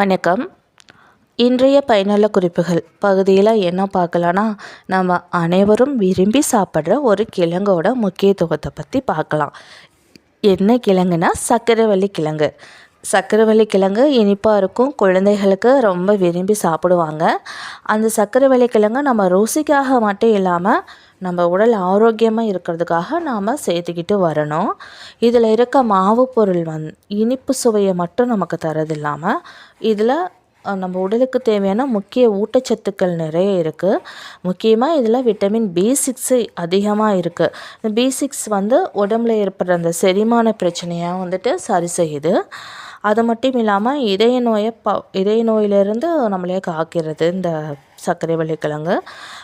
வணக்கம். இன்றைய பயனுள்ள குறிப்புகள். பகுதியில் என்ன பார்க்கலான்னா நம்ம அனைவரும் விரும்பி சாப்பிட்ற ஒரு கிழங்கோட முக்கியத்துவத்தை பற்றி பார்க்கலாம். என்ன கிழங்குனா சர்க்கரைவள்ளி கிழங்கு. சர்க்கரைவள்ளி கிழங்கு இனிப்பாக இருக்கும். குழந்தைகளுக்கு ரொம்ப விரும்பி சாப்பிடுவாங்க. அந்த சர்க்கரைவள்ளி கிழங்கு நம்ம ருசிக்காக மட்டும் இல்லாமல் நம்ம உடல் ஆரோக்கியமாக இருக்கிறதுக்காக நாம் சேர்த்துக்கிட்டு வரணும். இதில் இருக்க மாவு பொருள் வந் இனிப்பு சுவையை மட்டும் நமக்கு தரது இல்லாமல் இதில் நம்ம உடலுக்கு தேவையான முக்கிய ஊட்டச்சத்துக்கள் நிறைய இருக்குது முக்கியமாக இதில் விட்டமின் பி சிக்ஸு அதிகமாக இருக்குது இந்த பி சிக்ஸ் வந்து உடம்புல ஏற்படுற அந்த செரிமான பிரச்சனையாக வந்துட்டு சரி செய்யுது. அது மட்டும் இல்லாமல் இதய நோயை ப இதய நோயிலிருந்து நம்மளே காக்கிறது இந்த சர்க்கரை வள்ளிக்கிழங்கு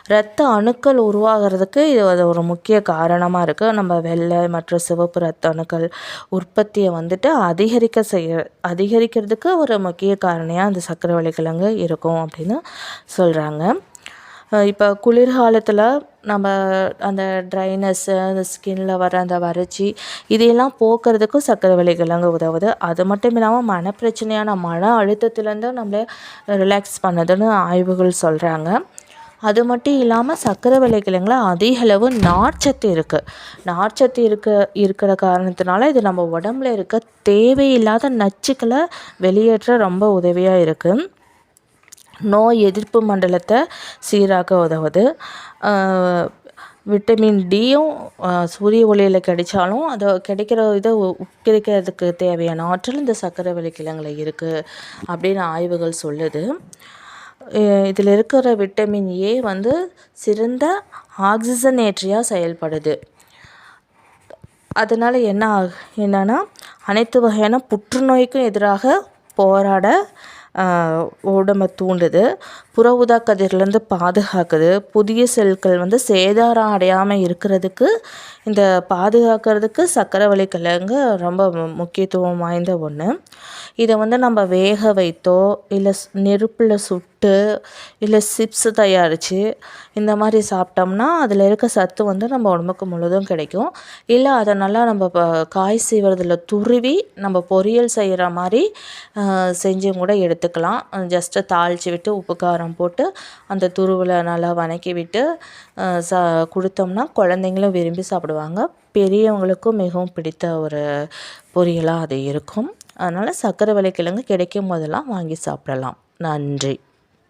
இரத்த அணுக்கள் உருவாகிறதுக்கு இது அது ஒரு முக்கிய காரணமாக இருக்குது நம்ம வெள்ளை மற்றும் சிவப்பு இரத்த அணுக்கள் உற்பத்தியை வந்துட்டு அதிகரிக்க செய்ய அதிகரிக்கிறதுக்கு ஒரு முக்கிய காரணியாக அந்த சர்க்கரை வள்ளிக்கிழங்கு இருக்கும் அப்படின்னு சொல்கிறாங்க இப்போ குளிர்காலத்தில் நம்ம அந்த ட்ரைனஸ்ஸு அந்த ஸ்கின்னில் வர அந்த வறட்சி இதையெல்லாம் போக்குறதுக்கும் சர்க்கரை கிழங்கு உதவுது. அது மட்டும் இல்லாமல் மனப்பிரச்சனையான மன அழுத்தத்துலேருந்து நம்மளை ரிலாக்ஸ் பண்ணுதுன்னு ஆய்வுகள் சொல்கிறாங்க அது மட்டும் இல்லாமல் சர்க்கரை வள்ளிக்கிழங்குல அதிக அளவு நார்ச்சத்து இருக்குது நார்ச்சத்து இருக்க இருக்கிற காரணத்தினால இது நம்ம உடம்புல இருக்க தேவையில்லாத நச்சுக்களை வெளியேற்ற ரொம்ப உதவியாக இருக்குது நோய் எதிர்ப்பு மண்டலத்தை சீராக்க உதவுது. விட்டமின் டியும் சூரிய ஒளியில் கிடைச்சாலும் அதை கிடைக்கிற இதை கிடைக்கிறதுக்கு தேவையான ஆற்றல் இந்த சர்க்கரை வள்ளிக்கிழங்குல இருக்குது அப்படின்னு ஆய்வுகள் சொல்லுது. இதில் இருக்கிற விட்டமின் ஏ வந்து சிறந்த ஆக்சிஜனேற்றியாக செயல்படுது. அதனால் என்ன என்னென்னா அனைத்து வகையான புற்றுநோய்க்கும் எதிராக போராட உடம்பை தூண்டுது. புற ஊதா கதிர்லேருந்து பாதுகாக்குது. புதிய செல்கள் வந்து சேதாரம் அடையாமல் இருக்கிறதுக்கு இந்த பாதுகாக்கிறதுக்கு சக்கரவள்ளி கிழங்கு ரொம்ப முக்கியத்துவம் வாய்ந்த ஒன்று இதை வந்து நம்ம வேக வைத்தோ இல்லை நெருப்பில் சுட்டு இல்லை சிப்ஸ் தயாரித்து இந்த மாதிரி சாப்பிட்டோம்னா அதில் இருக்க சத்து வந்து நம்ம உடம்புக்கு முழுதும் கிடைக்கும். இல்லை அதை நல்லா நம்ம காய் சீவுறதில் துருவி நம்ம பொரியல் செய்கிற மாதிரி செஞ்சும் கூட எடுத்து எடுத்துக்கலாம். ஜஸ்ட்டு தாளித்து விட்டு உப்பு காரம் போட்டு அந்த துருவில் நல்லா வதக்கி விட்டு ச கொடுத்தோம்னா குழந்தைங்களும் விரும்பி சாப்பிடுவாங்க. பெரியவங்களுக்கும் மிகவும் பிடித்த ஒரு பொரியலாக அது இருக்கும். அதனால் சர்க்கரை வள்ளிக்கிழங்கு கிடைக்கும் போதெல்லாம் வாங்கி சாப்பிடலாம். நன்றி.